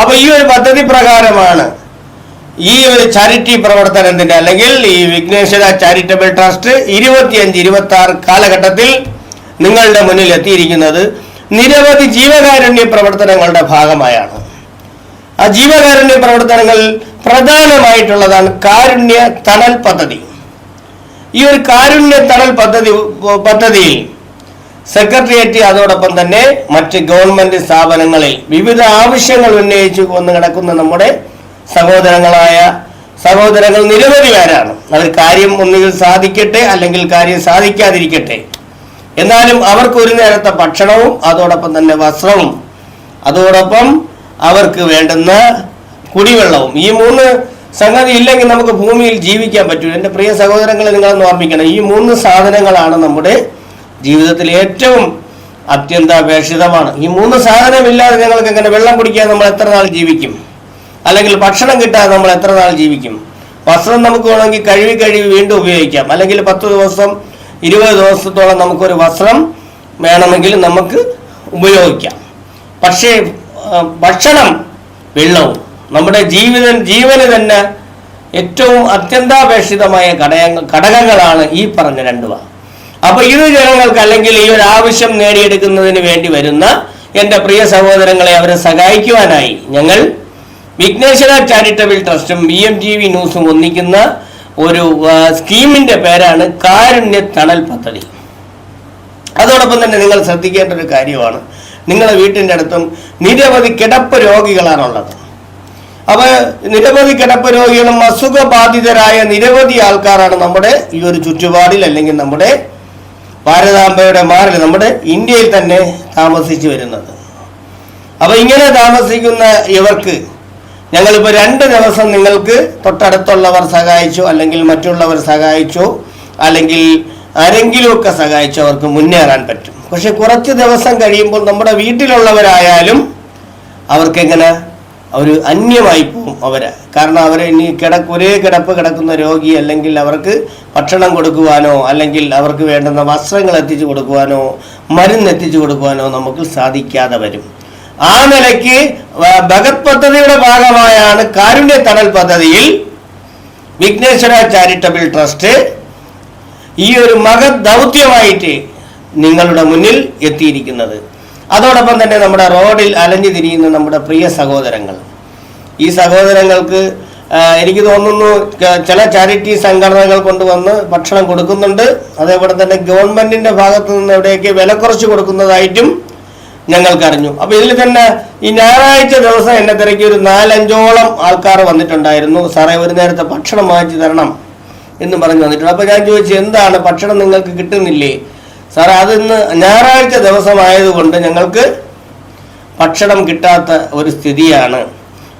അപ്പൊ ഈ ഒരു പദ്ധതി പ്രകാരമാണ് ഈ ഒരു ചാരിറ്റി പ്രവർത്തനത്തിന്റെ അല്ലെങ്കിൽ ഈ വിഘ്നേശ്വര ചാരിറ്റബിൾ ട്രസ്റ്റ് ഇരുപത്തിയഞ്ച് ഇരുപത്തി ആറ് കാലഘട്ടത്തിൽ നിങ്ങളുടെ മുന്നിൽ എത്തിയിരിക്കുന്നത് നിരവധി ജീവകാരുണ്യ പ്രവർത്തനങ്ങളുടെ ഭാഗമായാണ്. ആ ജീവകാരുണ്യ പ്രവർത്തനങ്ങൾ പ്രധാനമായിട്ടുള്ളതാണ് കാരുണ്യ തണൽ പദ്ധതി. ഈ ഒരു കാരുണ്യ തണൽ പദ്ധതി പദ്ധതിയിൽ സെക്രട്ടേറിയറ്റ് അതോടൊപ്പം തന്നെ മറ്റ് ഗവൺമെന്റ് സ്ഥാപനങ്ങളിൽ വിവിധ ആവശ്യങ്ങൾ ഉന്നയിച്ചു കൊന്നു കിടക്കുന്ന നമ്മുടെ സഹോദരങ്ങളായ സഹോദരങ്ങൾ നിരവധി പേരാണ് അത് കാര്യം ഒന്നുകിൽ സാധിക്കട്ടെ അല്ലെങ്കിൽ കാര്യം സാധിക്കാതിരിക്കട്ടെ. എന്നാലും അവർക്ക് ഒരു നേരത്തെ ഭക്ഷണവും അതോടൊപ്പം തന്നെ വസ്ത്രവും അതോടൊപ്പം അവർക്ക് വേണ്ടുന്ന കുടിവെള്ളവും. ഈ മൂന്ന് സംഗതി ഇല്ലെങ്കിൽ നമുക്ക് ഭൂമിയിൽ ജീവിക്കാൻ പറ്റൂ. എന്റെ പ്രിയ സഹോദരങ്ങളെ നിങ്ങളൊന്ന് ഓർമ്മിക്കണം. ഈ മൂന്ന് സാധനങ്ങളാണ് നമ്മുടെ ജീവിതത്തിൽ ഏറ്റവും അത്യന്താപേക്ഷിതമാണ്. ഈ മൂന്ന് സാധനമില്ലാതെ ഞങ്ങൾക്ക് എങ്ങനെ വെള്ളം കുടിക്കാൻ നമ്മൾ എത്ര നാൾ ജീവിക്കും? അല്ലെങ്കിൽ ഭക്ഷണം കിട്ടാതെ നമ്മൾ എത്ര നാൾ ജീവിക്കും? വസ്ത്രം നമുക്ക് വേണമെങ്കിൽ കഴുകി കഴുകി വീണ്ടും ഉപയോഗിക്കാം. അല്ലെങ്കിൽ പത്ത് ദിവസം ഇരുപത് ദിവസത്തോളം നമുക്കൊരു വസ്ത്രം വേണമെങ്കിൽ നമുക്ക് ഉപയോഗിക്കാം. പക്ഷേ ഭക്ഷണം വെള്ളവും നമ്മുടെ ജീവിത ജീവന് തന്നെ ഏറ്റവും അത്യന്താപേക്ഷിതമായ ഘടക ഘടകങ്ങളാണ് ഈ പറഞ്ഞ രണ്ടുവ അപ്പൊ ഇരു ജനങ്ങൾക്ക് അല്ലെങ്കിൽ ഈ ഒരു ആവശ്യം നേടിയെടുക്കുന്നതിന് വേണ്ടി വരുന്ന എന്റെ പ്രിയ സഹോദരങ്ങളെ അവരെ സഹായിക്കുവാനായി ഞങ്ങൾ വിഘ്നേശ്വര ചാരിറ്റബിൾ ട്രസ്റ്റും ബി എം ടി വി ന്യൂസും ഒന്നിക്കുന്ന ഒരു സ്കീമിന്റെ പേരാണ് കാരുണ്യ തണൽ പദ്ധതി. അതോടൊപ്പം തന്നെ നിങ്ങൾ ശ്രദ്ധിക്കേണ്ട ഒരു കാര്യമാണ്. നിങ്ങളുടെ വീട്ടിന്റെ അടുത്തും നിരവധി കിടപ്പ് രോഗികളാണുള്ളത് അപ്പോൾ നിരവധി കിടപ്പ് രോഗികളും അസുഖബാധിതരായ നിരവധി ആൾക്കാരാണ് നമ്മുടെ ഈ ഒരു ചുറ്റുപാടിൽ അല്ലെങ്കിൽ നമ്മുടെ ഭാരതാംബയുടെ മാറിൽ നമ്മുടെ ഇന്ത്യയിൽ തന്നെ താമസിച്ചു വരുന്നത്. അപ്പോൾ ഇങ്ങനെ താമസിക്കുന്ന ഇവർക്ക് ഞങ്ങളിപ്പോൾ രണ്ട് ദിവസം നിങ്ങൾക്ക് തൊട്ടടുത്തുള്ളവർ സഹായിച്ചു അല്ലെങ്കിൽ മറ്റുള്ളവർ സഹായിച്ചു അല്ലെങ്കിൽ ആരെങ്കിലുമൊക്കെ സഹായിച്ചു അവർക്ക് മുന്നേറാൻ പറ്റും. പക്ഷെ കുറച്ച് ദിവസം കഴിയുമ്പോൾ നമ്മുടെ വീട്ടിലുള്ളവരായാലും അവർക്കെങ്ങനെ അവർ അന്യമായി പോകും അവരെ. കാരണം അവരെ ഇനി കിടക്ക് ഒരേ കിടപ്പ് കിടക്കുന്ന രോഗി അല്ലെങ്കിൽ അവർക്ക് ഭക്ഷണം കൊടുക്കുവാനോ അല്ലെങ്കിൽ അവർക്ക് വേണ്ടുന്ന വസ്ത്രങ്ങൾ എത്തിച്ചു കൊടുക്കുവാനോ മരുന്ന് എത്തിച്ചു കൊടുക്കുവാനോ നമുക്ക് സാധിക്കാതെ വരും. ആ നിലയ്ക്ക് ഭഗത് പദ്ധതിയുടെ ഭാഗമായാണ് കാരുണ്യ തണൽ പദ്ധതിയിൽ വിഘ്നേശ്വര ചാരിറ്റബിൾ ട്രസ്റ്റ് ഈ ഒരു മഹത് ദൗത്യമായിട്ട് നിങ്ങളുടെ മുന്നിൽ എത്തിയിരിക്കുന്നത്. അതോടൊപ്പം തന്നെ നമ്മുടെ റോഡിൽ അലഞ്ഞു തിരിയുന്ന നമ്മുടെ പ്രിയ സഹോദരങ്ങൾ. ഈ സഹോദരങ്ങൾക്ക് എനിക്ക് തോന്നുന്നു ചില ചാരിറ്റി സംഘടനകൾ കൊണ്ടുവന്ന് ഭക്ഷണം കൊടുക്കുന്നുണ്ട്. അതേപോലെ തന്നെ ഗവൺമെന്റിന്റെ ഭാഗത്തു നിന്ന് എവിടെയൊക്കെ വില കുറച്ച് കൊടുക്കുന്നതായിട്ടും ഞങ്ങൾക്കറിഞ്ഞു. അപ്പൊ ഇതിൽ തന്നെ ഈ ഞായറാഴ്ച ദിവസം എന്നെ തിരക്കി ഒരു നാലഞ്ചോളം ആൾക്കാർ വന്നിട്ടുണ്ടായിരുന്നു. സാറേ ഒരു നേരത്തെ ഭക്ഷണം വാങ്ങിച്ചു തരണം എന്ന് പറഞ്ഞു വന്നിട്ടുണ്ട്. അപ്പൊ ഞാൻ ചോദിച്ചു എന്താണ്? ഭക്ഷണം നിങ്ങൾക്ക് കിട്ടുന്നില്ലേ? സാറേ അത് ഇന്ന് ഞായറാഴ്ച ദിവസമായതുകൊണ്ട് ഞങ്ങൾക്ക് ഭക്ഷണം കിട്ടാത്ത ഒരു സ്ഥിതിയാണ്.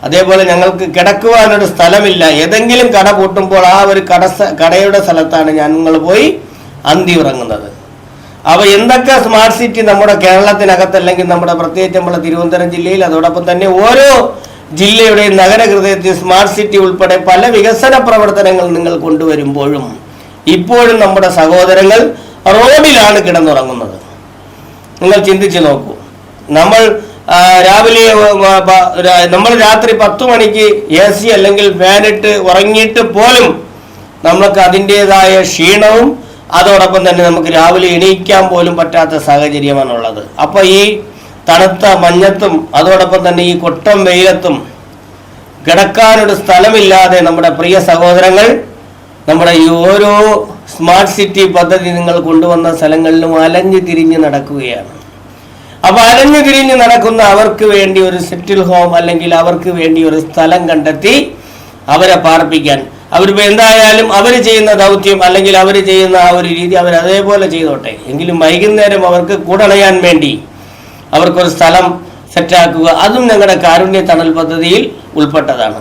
അതേപോലെ ഞങ്ങൾക്ക് കിടക്കുവാനൊരു സ്ഥലമില്ല. ഏതെങ്കിലും കട പൂട്ടുമ്പോൾ ആ ഒരു കട കടയുടെ സ്ഥലത്താണ് ഞങ്ങൾ പോയി അന്തി ഉറങ്ങുന്നത്. അപ്പോൾ എന്തൊക്കെ സ്മാർട്ട് സിറ്റി നമ്മുടെ കേരളത്തിനകത്തല്ലെങ്കിൽ നമ്മുടെ പ്രത്യേകിച്ച് നമ്മുടെ തിരുവനന്തപുരം ജില്ലയിൽ അതോടൊപ്പം തന്നെ ഓരോ ജില്ലയുടെയും നഗരഹൃദയത്തിൽ സ്മാർട്ട് സിറ്റി ഉൾപ്പെടെ പല വികസന പ്രവർത്തനങ്ങൾ നിങ്ങൾ കൊണ്ടുവരുമ്പോഴും ഇപ്പോഴും നമ്മുടെ സഹോദരങ്ങൾ റോഡിലാണ് കിടന്നുറങ്ങുന്നത്. നിങ്ങൾ ചിന്തിച്ചു നോക്കൂ. നമ്മൾ രാവിലെ നമ്മൾ രാത്രി പത്ത് മണിക്ക് എ സി അല്ലെങ്കിൽ ഫാനിട്ട് ഉറങ്ങിയിട്ട് പോലും നമുക്ക് അതിന്റെതായ ക്ഷീണവും അതോടൊപ്പം തന്നെ നമുക്ക് രാവിലെ എണീക്കാൻ പോലും പറ്റാത്ത സാഹചര്യമാണുള്ളത്. അപ്പോൾ ഈ തണുത്ത മഞ്ഞത്തും അതോടൊപ്പം തന്നെ ഈ കൊട്ടം വെയിലത്തും കിടക്കാനൊരു സ്ഥലമില്ലാതെ നമ്മുടെ പ്രിയ സഹോദരങ്ങൾ നമ്മുടെ ഈ ഓരോ സ്മാർട്ട് സിറ്റി പദ്ധതി നിങ്ങൾ കൊണ്ടുവന്ന സ്ഥലങ്ങളിലും അലഞ്ഞു തിരിഞ്ഞ് നടക്കുകയാണ്. അപ്പൊ അലഞ്ഞു തിരിഞ്ഞ് നടക്കുന്ന അവർക്ക് വേണ്ടി ഒരു സെറ്റിൽ ഹോം അല്ലെങ്കിൽ അവർക്ക് വേണ്ടി ഒരു സ്ഥലം കണ്ടെത്തി അവരെ പാർപ്പിക്കാൻ. അവരിപ്പോ എന്തായാലും അവർ ചെയ്യുന്ന ദൗത്യം അല്ലെങ്കിൽ അവർ ചെയ്യുന്ന ആ ഒരു രീതി അവർ അതേപോലെ ചെയ്തോട്ടെ. എങ്കിലും വൈകുന്നേരം അവർക്ക് കൂടണയാൻ വേണ്ടി അവർക്കൊരു സ്ഥലം സെറ്റാക്കുക അതും ഞങ്ങളുടെ കാരുണ്യ തണൽ പദ്ധതിയിൽ ഉൾപ്പെട്ടതാണ്.